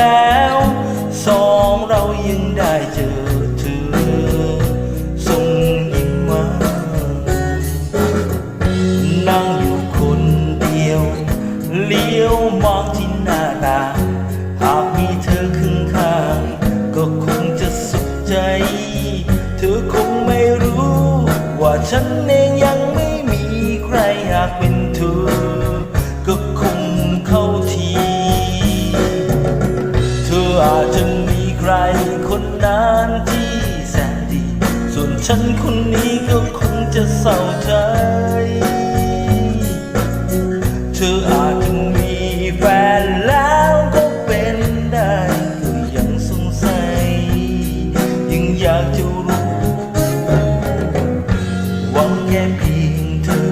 แล้วสองเรายังได้เจอเธอส่งยิ้มมา นั่งอยู่คนเดียว เลี้ยวมองที่หน้าตาหากมีเธอข้างข้าง ก็คงจะสุขใจ เธอคงไม่รู้ ว่าฉันเองยังไม่มีใครอยากเป็นเธอ ฉันคนนี้ก็คงจะเศร้าใจ เธออาจจะมีแฟนแล้วก็เป็นได้ก็ยังสงสัย ยังอยากจะรู้หวังแค่เพียงเธอ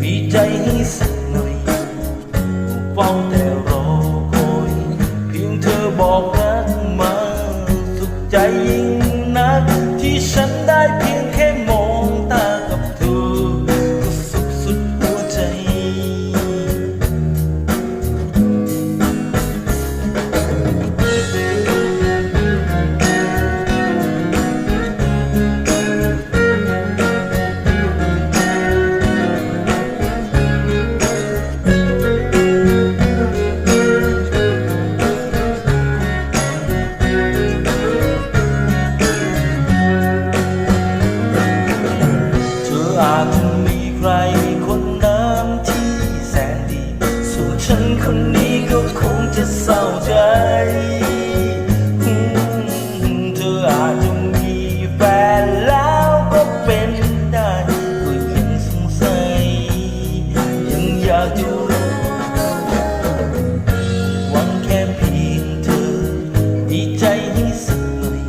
มีใจให้สักหน่อยเฝ้าแต่ากมีใครคนนั้นที่แสนดี ส่วนฉันคนนี้ก็คงจะเศร้าใจเธออาจจะมีแฟนแล้วก็เป็นได้ก็ยังสงสัยยังอยากจะรู้หวังแค่เพียงเธอ ดีใจที่สุดหน่อย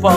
เฝ้า